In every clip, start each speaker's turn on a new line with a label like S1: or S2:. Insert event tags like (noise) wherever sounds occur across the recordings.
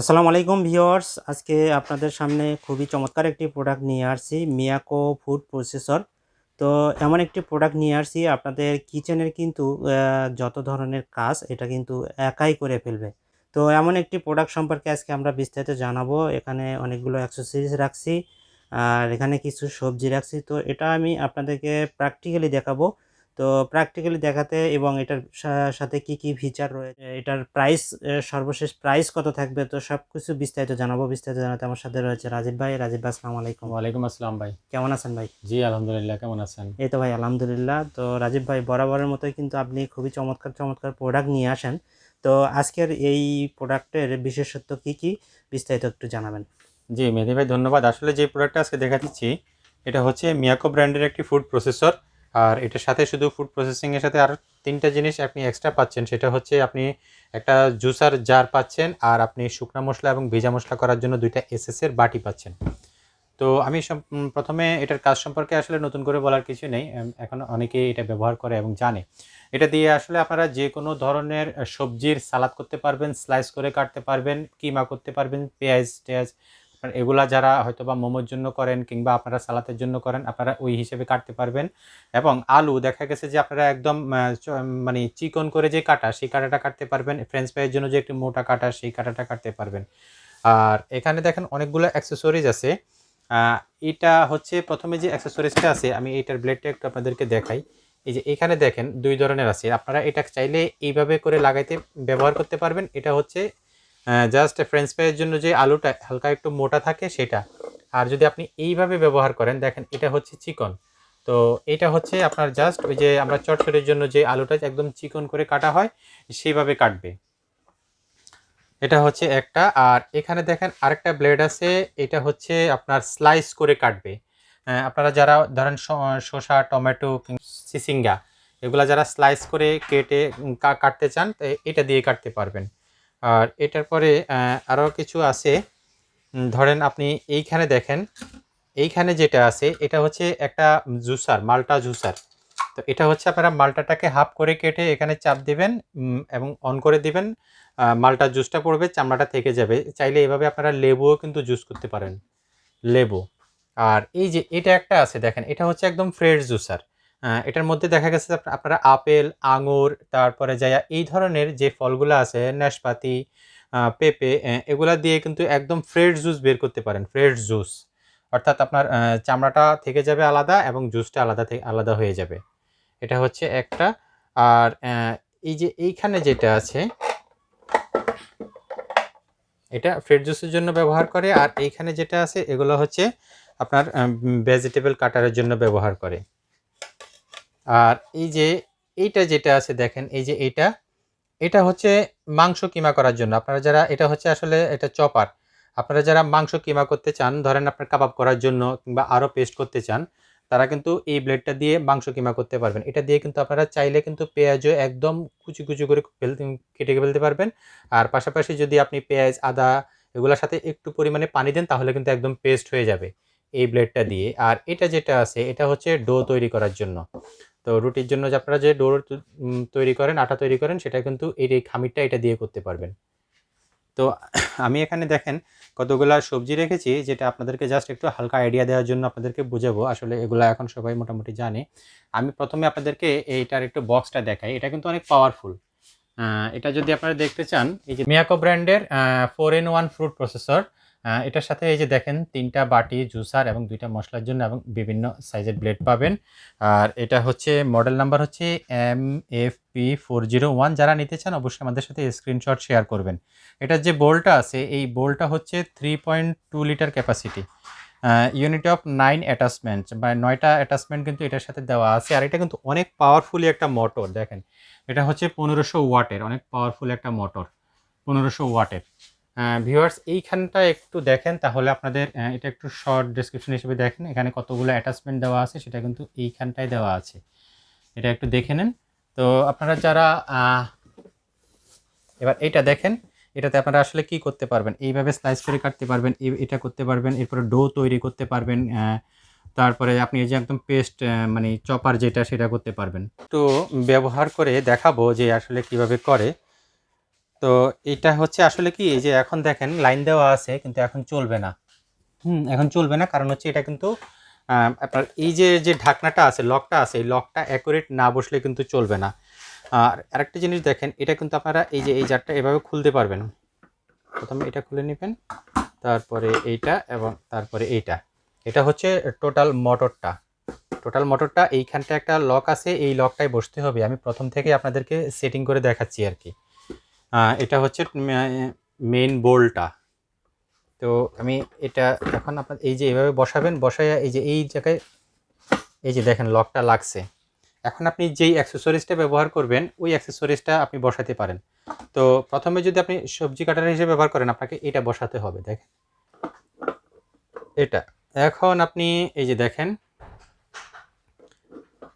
S1: আসসালামু আলাইকুম ভিউয়ার্স। আজকে আপনাদের সামনে খুবই চমৎকার একটি প্রোডাক্ট নিয়ে আসছি মিয়াকো ফুড প্রসেসর তো এমন একটি প্রোডাক্ট নিয়ে আসছি, আপনাদের কিচেনের কিন্তু যত ধরনের কাজ, এটা কিন্তু একাই করে ফেলবে। তো এমন একটি প্রোডাক্ট সম্পর্কে আজকে আমরা বিস্তারিত জানাব। এখানে অনেকগুলো অ্যাক্সেসরিজ রাখছি, আর এখানে কিছু সবজি রাখছি। তো এটা আমি আপনাদেরকে প্র্যাকটিক্যালি দেখাবো। তো প্র্যাকটিক্যালি দেখাতে এবং এটার সাথে কি কি ফিচার রয়েছে এটার প্রাইস সর্বশেষ প্রাইস কত থাকবে তো সব কিছু বিস্তারিত জানাব বিস্তারিত জানাতে আমার সাথে রয়েছে রাজীব ভাই। রাজীব ভাই আসসালামু আলাইকুম।
S2: ওয়ালাইকুম আসসালাম ভাই।
S1: কেমন আছেন ভাই?
S2: জি আলহামদুলিল্লাহ কেমন আছেন?
S1: এই তো ভাই আলহামদুলিল্লাহ। তো রাজীব ভাই বরাবরের মতোই কিন্তু আপনি খুবই চমৎকার চমৎকার প্রোডাক্ট নিয়ে আসেন। তো আজকের এই প্রোডাক্টের বিশেষত্ব কি কি? বিস্তারিত একটু জানাবেন।
S2: জি মেহেদি ভাই ধন্যবাদ। আসলে যে প্রোডাক্টটা আজকে দেখাচ্ছি এটা হচ্ছে মিয়াকো ব্র্যান্ডের একটি ফুড প্রসেসর আর এটার সাথে শুধু ফুড প্রসেসিংয়ের সাথে আরও তিনটা জিনিস আপনি এক্সট্রা পাচ্ছেন। সেটা হচ্ছে আপনি একটা জুসার জার পাচ্ছেন আর আপনি শুকনো মশলা এবং ভেজা মশলা করার জন্য দুইটা এসএসের বাটি পাচ্ছেন। তো আমি প্রথমে এটার কাজ সম্পর্কে আসলে নতুন করে বলার কিছু নেই। এখন অনেকেই এটা ব্যবহার করে এবং জানে। এটা দিয়ে আসলে আপনারা যে কোনো ধরনের সবজির সালাদ করতে পারবেন স্লাইস করে কাটতে পারবেন, কিমা করতে পারবেন, পেঁয়াজ, টেয়াজ আপনার এগুলা যারা হয়তো বা মোমোর জন্য করেন কিংবা আপনারা সালাতের জন্য করেন, আপনারা ওই হিসেবে কাটতে পারবেন। এবং আলু, দেখা গেছে যে আপনারা একদম মানে চিকন করে যে কাটা, সেই কাটাটা কাটতে পারবেন। ফ্রেঞ্চ ফ্রাইয়ের জন্য যে একটু মোটা কাটা, সেই কাটাটা কাটতে পারবেন। আর এখানে দেখেন অনেকগুলো অ্যাক্সেসরিজ আছে। এটা হচ্ছে প্রথমে যে অ্যাক্সেসরিজটা আছে, আমি এইটার ব্লেডটা একটু আপনাদেরকে দেখাই। এই যে এখানে দেখেন দুই ধরনের আছে। আপনারা এটা চাইলে এইভাবে করে লাগাইতে ব্যবহার করতে পারবেন। এটা হচ্ছে জাস্ট ফ্রেঞ্চ ফ্রাইয়ের জন্য যে আলুটা হালকা একটু মোটা থাকে সেটা। আর যদি আপনি এইভাবে ব্যবহার করেন, দেখেন এটা হচ্ছে চিকন। তো এটা হচ্ছে আপনার জাস্ট ওই যে আমরা চটচটের জন্য যে আলুটা একদম চিকন করে কাটা হয়, সেইভাবে কাটবে। এটা হচ্ছে একটা। আর এখানে দেখেন আরেকটা ব্লেড আছে, এটা হচ্ছে আপনার স্লাইস করে কাটবে। আপনারা যারা ধরেন শসা, টমেটো সিসিঙ্গা, এগুলা যারা স্লাইস করে কেটে কাটতে চান এটা দিয়ে কাটতে পারবেন। আর এটার পরে আরও কিছু আছে। ধরেন আপনি এইখানে দেখেন এইখানে যেটা আছে এটা হচ্ছে একটা জুসার মালটা জুসার। তো এটা হচ্ছে আপনারা মালটাটাকে হাফ করে কেটে এখানে চাপ দিবেন এবং অন করে দিবেন। আহ, মালটার জুসটা পড়বে চামড়াটা থেকে যাবে। চাইলে এভাবে আপনারা লেবুও কিন্তু জুস করতে পারেন। লেবু। আর এই যে এটা একটা আছে দেখেন এটা হচ্ছে একদম ফ্রেশ জুসার। এটার মধ্যে দেখা গেছে আপ- আপনারা আপেল, আঙুর, তারপরে যাইয়া এই ধরনের যে ফলগুলো আছে, নাশপাতি পেঁপে এগুলা দিয়ে কিন্তু একদম ফ্রেশ জুস বের করতে পারেন ফ্রেশ জুস অর্থাৎ আপনার চামড়াটা থেকে যাবে আলাদা এবং জুসটা আলাদা থেকে আলাদা হয়ে যাবে। এটা হচ্ছে একটা। আর এই যে এইখানে যেটা আছে, এটা ফ্রেড জুসের জন্য ব্যবহার করে। আর এইখানে যেটা আছে, এগুলো হচ্ছে আপনার ভেজিটেবল কাটারের জন্য ব্যবহার করে। আর এই যে এইটা যেটা আছে দেখেন, এই যে এটা এটা হচ্ছে মাংস কিমা করার জন্য। আপনারা যারা, এটা হচ্ছে আসলে এটা চপার। আপনারা যারা মাংস কিমা করতে চান, ধরেন আপনার কাবাব করার জন্য কিংবা আরও পেস্ট করতে চান, তারা কিন্তু এই ব্লেডটা দিয়ে মাংস কিমা করতে পারবেন। এটা দিয়ে কিন্তু আপনারা চাইলে কিন্তু পেঁয়াজও একদম কুচি কুচি করে কেটে ফেলতে পারবেন। আর পাশাপাশি যদি আপনি পেঁয়াজ, আদা এগুলোর সাথে একটু পরিমাণে পানি দেন, তাহলে কিন্তু একদম পেস্ট হয়ে যাবে এই ব্লেডটা দিয়ে। আর এটা যেটা আছে, এটা হচ্ছে ডো তৈরি করার জন্য। তো রুটির জন্য যে আপনারা যে ডো তৈরি করেন, আটা তৈরি করেন, সেটা কিন্তু এই এই খামিরটা এটা দিয়ে করতে পারবেন। তো (clears throat) আমি এখানে দেখেন কতগুলা সবজি রেখেছি, যেটা আপনাদেরকে জাস্ট একটু হালকা আইডিয়া দেওয়ার জন্য আপনাদেরকে বুঝাবো। আসলে এগুলো এখন সবাই মোটামুটি জানে। আমি প্রথমে আপনাদেরকে এইটার একটু বক্সটা দেখাই। এটা কিন্তু অনেক পাওয়ারফুল এটা যদি আপনারা দেখতে চান, এই যে মিয়াকো ব্র্যান্ডের four in one fruit processor এটার সাথে এই যে দেখেন, তিনটা বাটি জুসার এবং দুইটা মশলার জন্য এবং বিভিন্ন সাইজের ব্লেড পাবেন। আর এটা হচ্ছে, মডেল নাম্বার হচ্ছে M F P four zero one. যারা নিতে চান, অবশ্যই আমাদের সাথে স্ক্রিনশট শেয়ার করবেন। এটার যে বোলটা আছে, এই বোলটা হচ্ছে three point two litre capacity. Unit of nine attachment বা নয়টা অ্যাটাচমেন্ট কিন্তু এটার সাথে দেওয়া আছে। আর এটা কিন্তু অনেক পাওয়ারফুলি একটা মোটর, দেখেন। এটা হচ্ছে পনেরোশো ওয়াটের, অনেক পাওয়ারফুল একটা মোটর, পনেরোশো ওয়াটের। ভিউয়ার্স এইখানটা একটু দেখেন, তাহলে আপনাদের এটা একটু শর্ট ডেসক্রিপশন হিসেবে দেখেন। এখানে কতগুলো অ্যাটাচমেন্ট দেওয়া আছে, সেটা কিন্তু এইখানটায় দেওয়া আছে। এটা একটু দেখে নেন। তো আপনারা যারা এবার এইটা দেখেন, এটাতে আপনারা আসলে কি করতে পারবেন? এইভাবে স্লাইস করে কাটতে পারবেন এটা করতে পারবেন, এরপরে ডো তৈরি করতে পারবেন তারপরে আপনি এই যে একদম পেস্ট মানে চপার যেটা, সেটা করতে পারবেন। তো ব্যবহার করে দেখাবো যে আসলে কীভাবে করে। তো এটা হচ্ছে আসলে কি, এই যে এখন দেখেন লাইন দেওয়া আছে, কিন্তু এখন চলবে না। হুম, এখন চলবে না, কারণ হচ্ছে এটা কিন্তু আপনার এই যে যে ঢাকনাটা আছে, লকটা আছে, এই লকটা অ্যাকুরেট না বসলে কিন্তু চলবে না। আর আরেকটা জিনিস দেখেন, এটা কিন্তু আপনারা এই যে, এই জারটা এভাবে খুলতে পারবেন। প্রথমে এটা খুলে নেবেন, তারপরে এইটা এবং তারপরে এইটা। এটা হচ্ছে টোটাল মোটরটা টোটাল মোটরটা এইখানটা একটা লক আছে, এই লকটায় বসতে হবে। আমি প্রথম থেকে আপনাদেরকে সেটিং করে দেখাচ্ছি আর কি। এটা হচ্ছে মেন বোল্টটা তো আমি এটা এখন আপনার, এই যে এভাবে বসাবেন বসায় এই যে এই জায়গায়, এই যে দেখেন লকটা লাগছে। এখন আপনি যেই অ্যাক্সেসরিজটা ব্যবহার করবেন, ওই অ্যাক্সেসরিজটা আপনি বসাতে পারেন। তো প্রথমে যদি আপনি সবজি কাটার হিসেবে ব্যবহার করেন, আপনাকে এটা বসাতে হবে, দেখেন। এটা। এখন আপনি এই যে দেখেন,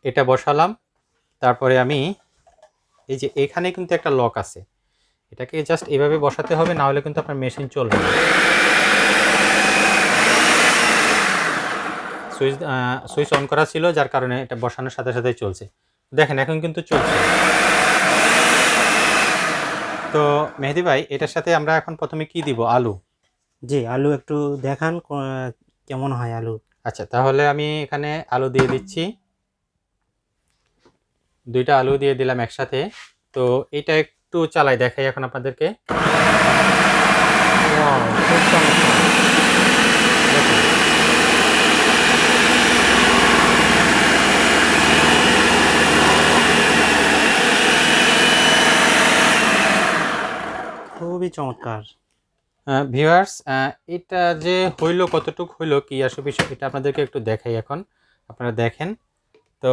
S2: এটা বসালাম। তারপরে আমি, এই যে এখানে কিন্তু একটা লক আছে। এটাকে জাস্ট এভাবে বসাতে হবে না হলে কিন্তু আপনার মেশিন চলবে সুইচ সুইচ অন করা ছিল যার কারণে এটা বসানোর সাথে সাথে চলছে। দেখেন এখন কিন্তু চলছে। তো মেহেদি ভাই এটার সাথে আমরা এখন প্রথমে কি দিব? আলু।
S1: জি আলু একটু দেখান কেমন হয় আলু।
S2: আচ্ছা তাহলে আমি এখানে আলু দিয়ে দিচ্ছি। দুইটা আলু দিয়ে দিলাম একসাথে। তো এটা একটু চালাই দেখাই এখন আপনাদেরকে।
S1: খুবই চমৎকার।
S2: ভিউয়ার্স এটা যে হইল কতটুক হইল কি আসলে বিষয় এটা আপনাদেরকে একটু দেখাই এখন। আপনারা দেখেন। তো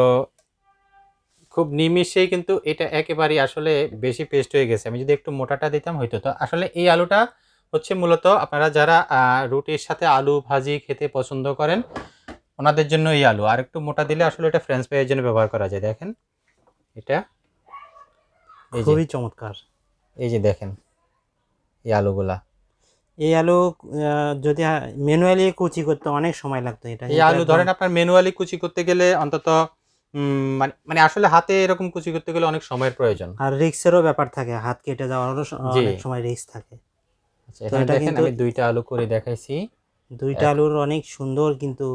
S2: খুব নিমিষেই কিন্তু এটা একেবারেই আসলে বেশি পেস্ট হয়ে গেছে। আমি যদি একটু মোটাটা দিতাম হয়তো তো। আসলে এই আলুটা হচ্ছে মূলত আপনারা যারা রুটির সাথে আলু ভাজি খেতে পছন্দ করেন ওনাদের জন্য এই আলু। আর একটু মোটা দিলে আসলে এটা ফ্রেঞ্চ ফ্রাইয়ের জন্য ব্যবহার করা যায়। দেখেন এটা এই যে
S1: খুবই চমৎকার।
S2: এই যে দেখেন এই আলুগুলা।
S1: এই আলু যদি ম্যানুয়ালি কুচি করতে অনেক সময় লাগতো। এটা
S2: এই আলু ধরেন আপনার ম্যানুয়ালি কুচি করতে গেলে অন্তত মানে মানে আসলে হাতে এরকম কুচি করতে গেলে অনেক সময়ের প্রয়োজন।
S1: আর রিক্সেরও ব্যাপার থাকে হাত কেটে যাওয়ারও অনেক সময় রিস্ক থাকে।
S2: আচ্ছা, এখানে
S1: এটা
S2: দেখেন আমি দুইটা আলু করে দেখাইছি।
S1: দুইটা আলুর অনেক সুন্দর কিন্তু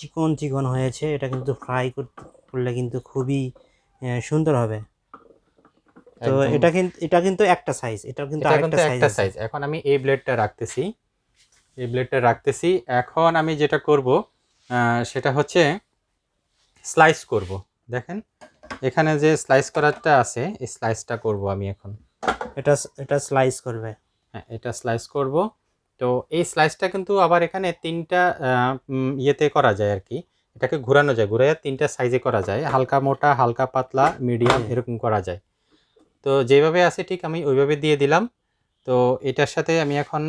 S1: চিকন চিকন হয়েছে। এটা কিন্তু ফ্রাই করলে কিন্তু খুবই সুন্দর হবে। তো এটা কিন্তু এটা কিন্তু একটা সাইজ এটা কিন্তু আরেকটা সাইজ
S2: একটা সাইজ এখন আমি এই ব্লেডটা রাখতেছি। এই ব্লেডটা রাখতেছি। এখন আমি যেটা করব আহ, সেটা হচ্ছে স্লাইস করব। দেখেন এখানে যে স্লাইস করারটা আছে এই স্লাইসটা করব আমি এখন।
S1: এটা এটা স্লাইস করবে।
S2: হ্যাঁ এটা স্লাইস করব। তো এই স্লাইসটা কিন্তু আবার এখানে তিনটা ইয়েতে করা যায় আর কি। এটাকে ঘোরানো যায় ঘুরে তিনটা সাইজে করা যায়। হালকা মোটা হালকা পাতলা মিডিয়াম এরকম করা যায়। তো যেভাবে আছে ঠিক আমি ওইভাবে দিয়ে দিলাম। তো এটার সাথে আমি এখন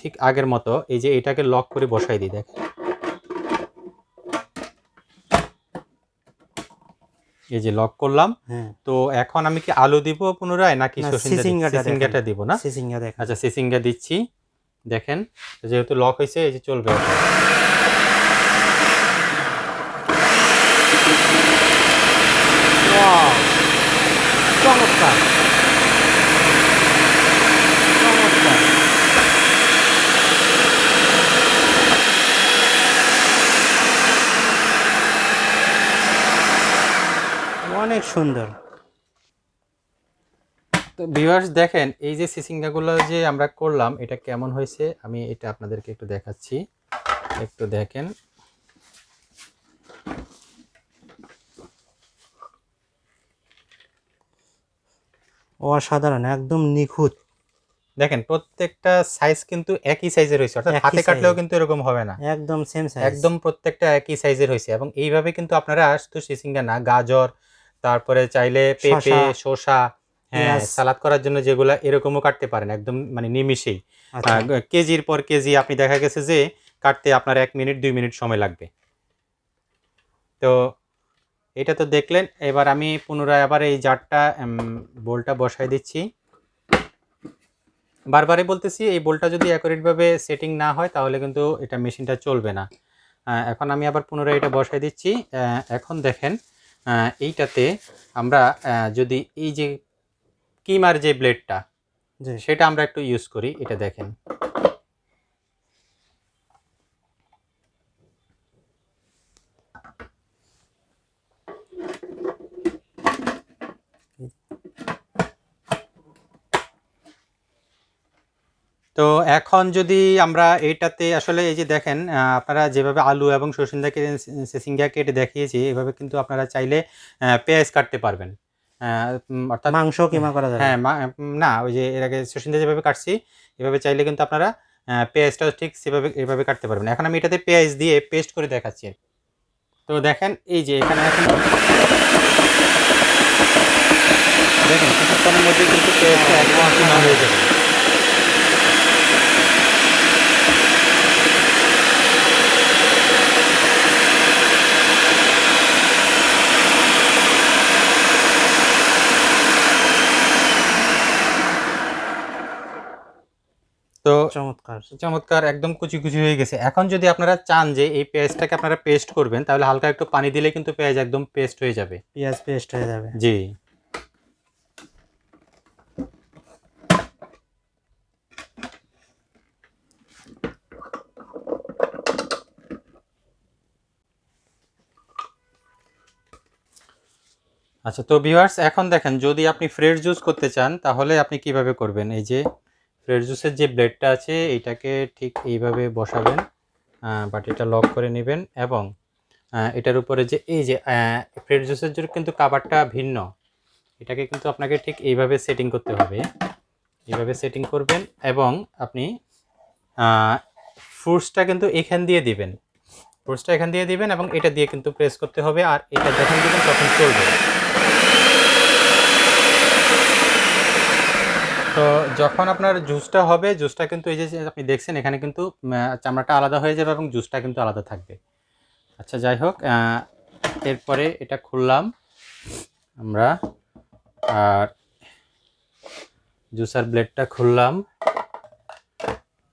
S2: ঠিক আগের মতো এই যে এটাকে লক করে বসাই দিই দেখেন। এই যে লক করলাম
S1: হ্যাঁ।
S2: তো এখন আমি কি আলু দিব পুনরায় নাকি সিসিংগাটা
S1: সিসিঙ্গাটা
S2: দিব না?
S1: সিসিঙ্গা দেখ
S2: আচ্ছা সিসিঙ্গা দিচ্ছি। দেখেন যেহেতু লক হয়েছে এই যে চলবে
S1: চমৎকার চমৎকার অনেক সুন্দর।
S2: তো ভিউয়ার্স দেখেন এই যে সিসিঙ্গাগুলো যে আমরা করলাম এটা কেমন হয়েছে? আমি এটা আপনাদেরকে একটু দেখাচ্ছি। একটু দেখেন।
S1: অসাধারণ একদম নিখুঁত।
S2: দেখেন প্রত্যেকটা সাইজ কিন্তু একই সাইজের হয়েছে অর্থাৎ হাতে কাটলেও কিন্তু এরকম হবে না।
S1: একদম সেম সাইজ
S2: একদম প্রত্যেকটা একই সাইজের হয়েছে এবং এইভাবে কিন্তু আপনারা শুধু সিসিঙ্গা না গাজর তারপরে চাইলে পেঁপে
S1: শসা,
S2: হ্যাঁ সালাদ করার জন্য যেগুলো এরকমও কাটতে পারেন একদম মানে নিমিষেই।
S1: আচ্ছা।
S2: কেজির পর কেজি আপনি দেখা গেছে যে কাটতে আপনার এক মিনিট দুই মিনিট সময় লাগবে। তো এটা তো দেখলেন এবার আমি পুনরায় আবার এই জারটা বোলটা বসাই দিচ্ছি। বারবারই বলতেছি এই বোলটা যদি অ্যাকুরেটভাবে সেটিং না হয় তাহলে কিন্তু এটা মেশিনটা চলবে না। এখন আমি আবার পুনরায় এটা বসাই দিচ্ছি। এখন দেখেন এইটাতে আমরা যদি এই যে কিমার যে ব্লেডটা সেটা আমরা একটু ইউজ করি এটা দেখেন। তো এখন যদি আমরা এইটাতে আসলে এই যে দেখেন আপনারা যেভাবে আলু এবং সসিন্দাকে সিঙ্গা কেটে দেখিয়েছি এভাবে কিন্তু আপনারা চাইলে পেঁয়াজ কাটতে পারবেন। অর্থাৎ
S1: মাংস কিমা করা যাবে
S2: হ্যাঁ না ওই যে এর আগে সসিন্দা যেভাবে কাটছি এভাবে চাইলে কিন্তু আপনারা পেঁয়াজটাও ঠিক সেভাবে এভাবে কাটতে পারবেন। এখন আমি এটাতে পেঁয়াজ দিয়ে পেস্ট করে দেখাচ্ছি। তো দেখেন এই যে এখানে এখন দেখেন কিছুক্ষণের মধ্যে কিন্তু পেঁয়াজটা একদম হয়ে যাবে। তো
S1: চমৎকার।
S2: চমৎকার একদম কুচি কুচি হয়ে গেছে। এখন যদি আপনারা চান যে এই পেঁয়াজটাকে আপনারা পেস্ট করবেন তাহলে হালকা একটু পানি দিলে কিন্তু পেঁয়াজ একদম পেস্ট হয়ে যাবে।
S1: পেঁয়াজ পেস্ট হয়ে যাবে।
S2: জি। আচ্ছা তো ভিউয়ার্স এখন দেখেন যদি আপনি ফ্রেশ জুস করতে চান তাহলে আপনি কীভাবে করবেন? এই যে ফ্রেশ জুসের যে ব্লেডটা আছে এইটাকে ঠিক এইভাবে বসাবেন বাটিটা লক করে নেবেন এবং এটার উপরে যে, এই যে ফ্রেশ জুসের জন্য কিন্তু কাভারটা ভিন্ন। এটাকে কিন্তু আপনাকে ঠিক এইভাবে সেটিং করতে হবে। এইভাবে সেটিং করবেন এবং আপনি ফ্রুটসটা কিন্তু এখান দিয়ে দিবেন। ফ্রুটসটা এখান দিয়ে দিবেন এবং এটা দিয়ে কিন্তু প্রেস করতে হবে। আর এটা যখন দিবেন, তখন চলবে। তো যখন আপনার জুসটা হবে জুসটা কিন্তু এই যে আপনি দেখছেন, এখানে কিন্তু চামড়াটা আলাদা হয়ে যাবে এবং জুসটা কিন্তু আলাদা থাকবে। আচ্ছা যাই হোক এরপরে এটা খুললাম আমরা, আর জুসার ব্লেডটা খুললাম।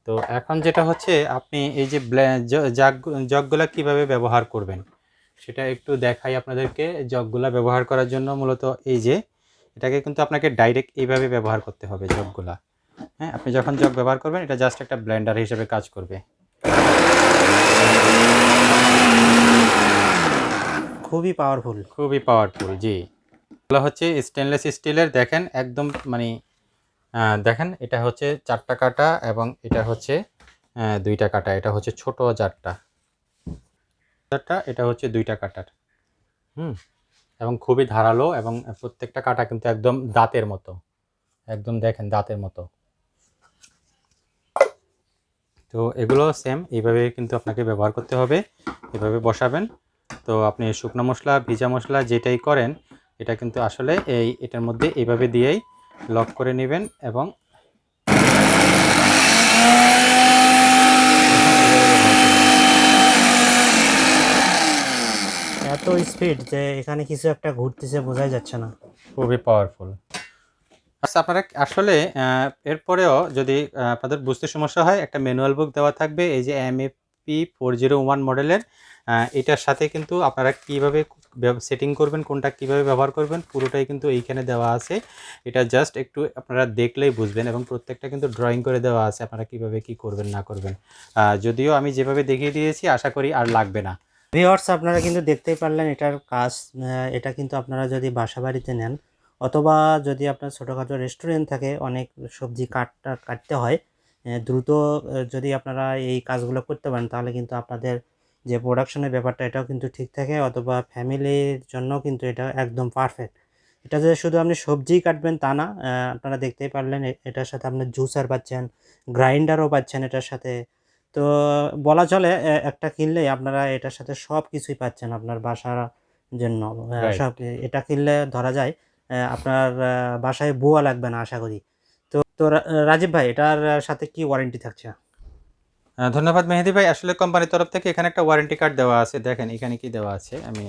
S2: তো এখন যেটা হচ্ছে, আপনি এই যে জাগ, জগগুলা কীভাবে ব্যবহার করবেন, সেটা একটু দেখাই আপনাদেরকে। জগগুলা ব্যবহার করার জন্য মূলত এই যে এটাকে কিন্তু আপনাকে ডাইরেক্ট এইভাবে ব্যবহার করতে হবে জগগুলা। হ্যাঁ আপনি যখন জগ ব্যবহার করবেন এটা জাস্ট একটা ব্লেন্ডার হিসেবে কাজ করবে।
S1: খুবই পাওয়ারফুল
S2: খুবই পাওয়ারফুল জি। এগুলো হচ্ছে স্টেনলেস স্টিলের দেখেন একদম মানে দেখেন এটা হচ্ছে চারটা কাটা এবং এটা হচ্ছে দুইটা কাটা এটা হচ্ছে ছোট চারটা এটা হচ্ছে দুইটা কাটার। হুম। এবং খুবই ধারালো এবং প্রত্যেকটা কাটা কিন্তু একদম দাঁতের মতো। একদম দেখেন দাঁতের মতো। তো এগুলো সেম এইভাবে কিন্তু আপনাকে ব্যবহার করতে হবে। এভাবে বসাবেন। তো আপনি শুকনো মশলা, ভিজা মশলা যেটাই করেন, এটা কিন্তু আসলে এই, এটার মধ্যে এইভাবে দিয়েই লক করে নেবেন এবং
S1: এত স্পিড যে এখানে কিছু একটা ঘুরতেছে, বোঝাই যাচ্ছে না।
S2: খুবই পাওয়ারফুল আচ্ছা আপনারা আসলে এরপরেও যদি আপনাদের বুঝতে সমস্যা হয়, একটা ম্যানুয়াল বুক দেওয়া থাকবে, এই যে M P four zero one মডেলের এটার সাথে কিন্তু আপনারা কীভাবে সেটিং করবেন, কোনটা কীভাবে ব্যবহার করবেন, পুরোটাই কিন্তু এইখানে দেওয়া আছে। এটা জাস্ট একটু আপনারা দেখলেই বুঝবেন এবং প্রত্যেকটা কিন্তু ড্রয়িং করে দেওয়া আছে, আপনারা কীভাবে কি করবেন, না করবেন। যদিও আমি যেভাবে দেখিয়ে দিয়েছি, আশা করি আর লাগবে না।
S1: ভিওয়ার্স আপনারা কিন্তু দেখতেই পারলেন এটার কাজ এটা কিন্তু আপনারা যদি বাসা বাড়িতে নেন, অথবা যদি আপনার ছোটোখাটো রেস্টুরেন্ট থাকে, অনেক সবজি কাটটা, কাটতে হয় দ্রুত যদি আপনারা এই কাজগুলো করতে পারেন, তাহলে কিন্তু আপনাদের যে প্রোডাকশনের ব্যাপারটা, এটাও কিন্তু ঠিক থাকে, অথবা ফ্যামিলির জন্য কিন্তু এটা একদম পারফেক্ট এটা যে শুধু আপনি সবজি কাটবেন তা না আপনারা দেখতেই পারলেন এটার সাথে আপনি জুসার পাচ্ছেন গ্রাইন্ডারও পাচ্ছেন এটার সাথে তো বলা চলে একটা কিনলেই আপনারা এটার সাথে সব কিছুই পাচ্ছেন আপনার বাসার জন্য। সব এটা কিনলে ধরা যায় আপনার বাসায় বুয়া লাগবে না আশা করি। তো তো রাজীব ভাই এটার সাথে কি ওয়ারেন্টি থাকছে?
S2: ধন্যবাদ মেহেদি ভাই। আসলে কোম্পানির তরফ থেকে এখানে একটা ওয়ারেন্টি কার্ড দেওয়া আছে। দেখেন এখানে কি দেওয়া আছে? আমি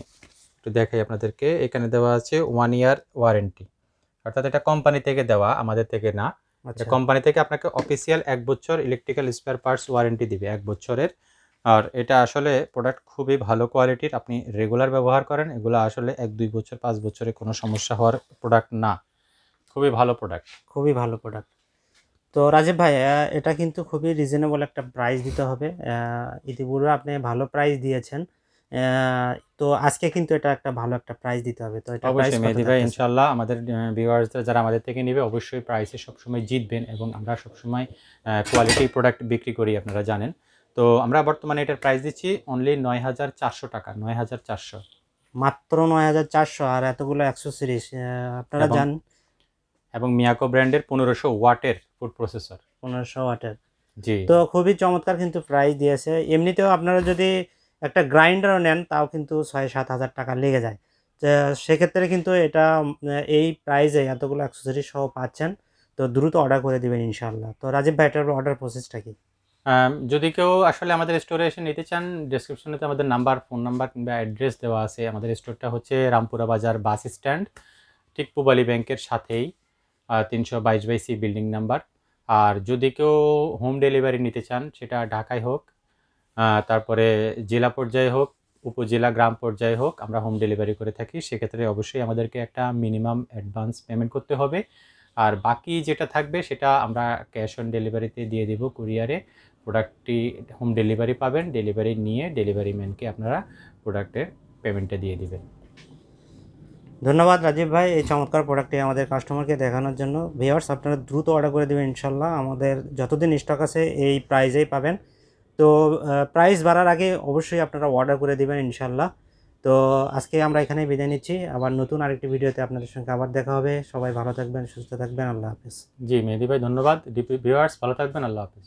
S2: একটু দেখাই আপনাদেরকে। এখানে দেওয়া আছে ওয়ান ইয়ার ওয়ারেন্টি অর্থাৎ এটা কোম্পানি থেকে দেওয়া আমাদের থেকে না। কোম্পানি থেকে আপনাকে অফিসিয়াল এক বছর ইলেকট্রিক্যাল স্পেয়ার পার্টস ওয়ারেন্টি দিবে এক বছরের। আর এটা আসলে প্রোডাক্ট খুবই ভালো কোয়ালিটির আপনি রেগুলার ব্যবহার করেন এগুলো আসলে এক দুই বছর পাঁচ বছরে কোনো সমস্যা হওয়ার প্রোডাক্ট না। খুবই ভালো প্রোডাক্ট
S1: খুবই ভালো প্রোডাক্ট তো রাজীব ভাই এটা কিন্তু খুবই রিজনেবল একটা প্রাইস দিতে হবে। ইতিপূর্বে আপনি ভালো প্রাইস দিয়েছেন। তো আজকে কিন্তু এটা একটা ভালো একটা প্রাইস দিতে হবে। তো এটা
S2: অবশ্যই মেহেদি ভাই? ইনশাল্লাহ আমাদের ভিউয়ার্সরা যারা আমাদের থেকে নেবে অবশ্যই প্রাইসে সবসময় জিতবেন এবং আমরা সবসময় কোয়ালিটি প্রোডাক্ট বিক্রি করি আপনারা জানেন। তো আমরা বর্তমানে এটার প্রাইস দিচ্ছি অনলি নয় হাজার চারশো টাকা নয় হাজার চারশো।
S1: মাত্র নয় হাজার চারশো আর এতগুলো অ্যাক্সেসরিজ আপনারা
S2: এবং-
S1: জান
S2: এবং মিয়াকো ব্র্যান্ডের পনেরোশো ওয়াটের ফুড প্রসেসর
S1: পনেরোশো ওয়াটের।
S2: জি।
S1: তো খুবই চমৎকার কিন্তু প্রাইস দিয়েছে। এমনিতেও আপনারা যদি একটা গ্রাইন্ডারও নেন, তাও কিন্তু ছয় সাত হাজার টাকা লেগে যায়। সেক্ষেত্রে কিন্তু এটা, এই প্রাইজে এতগুলো অ্যাক্সেসরি সহ পাচ্ছেন, তো দ্রুত অর্ডার করে দিবেন ইনশাল্লাহ তো রাজীব ভাই, এটার অর্ডার প্রসেসটা কি?
S2: যদি কেউ আসলে আমাদের স্টোরে এসে নিতে চান ডেসক্রিপশনেতে আমাদের নাম্বার ফোন নাম্বার কিংবা অ্যাড্রেস দেওয়া আছে। আমাদের স্টোরটা হচ্ছে রামপুরা বাজার বাস স্ট্যান্ড ঠিক পুবালি ব্যাংকের সাথেই তিনশো বাইশ বাই সি বিল্ডিং নাম্বার আর যদি কেউ হোম ডেলিভারি নিতে চান, সেটা ঢাকায় হোক তারপরে জেলা পর্যায়ে হোক, উপজেলা, গ্রাম পর্যায়ে হোক, আমরা হোম ডেলিভারি করে থাকি। সেক্ষেত্রে অবশ্যই আমাদেরকে একটা মিনিমাম অ্যাডভান্স পেমেন্ট করতে হবে। আর বাকি যেটা থাকবে সেটা আমরা ক্যাশ অন ডেলিভারিতে দিয়ে দেবো কুরিয়ারে প্রোডাক্টটি হোম ডেলিভারি পাবেন ডেলিভারি নিয়ে ডেলিভারি ম্যানকে আপনারা প্রোডাক্টের পেমেন্টটা দিয়ে দিবেন।
S1: ধন্যবাদ রাজীব ভাই এই চমৎকার প্রোডাক্টটি আমাদের কাস্টমারকে দেখানোর জন্য। ভিওয়ার্স আপনারা দ্রুত অর্ডার করে দেবেন ইনশাল্লাহ আমাদের যতদিন স্টক আছে, এই প্রাইজেই পাবেন। তো প্রাইস বাড়ার আগে অবশ্যই আপনারা অর্ডার করে দেবেন ইনশাল্লাহ তো, আজকে আমরা এখানেই বিদায় নিচ্ছি। আবার নতুন আরেকটি ভিডিওতে আপনাদের সঙ্গে আবার দেখা হবে। সবাই ভালো থাকবেন, সুস্থ থাকবেন। আল্লাহ হাফিজ।
S2: জি, মেহেদি ভাই, ধন্যবাদ। ভিউয়ার্স, ভালো থাকবেন। আল্লাহ হাফিজ।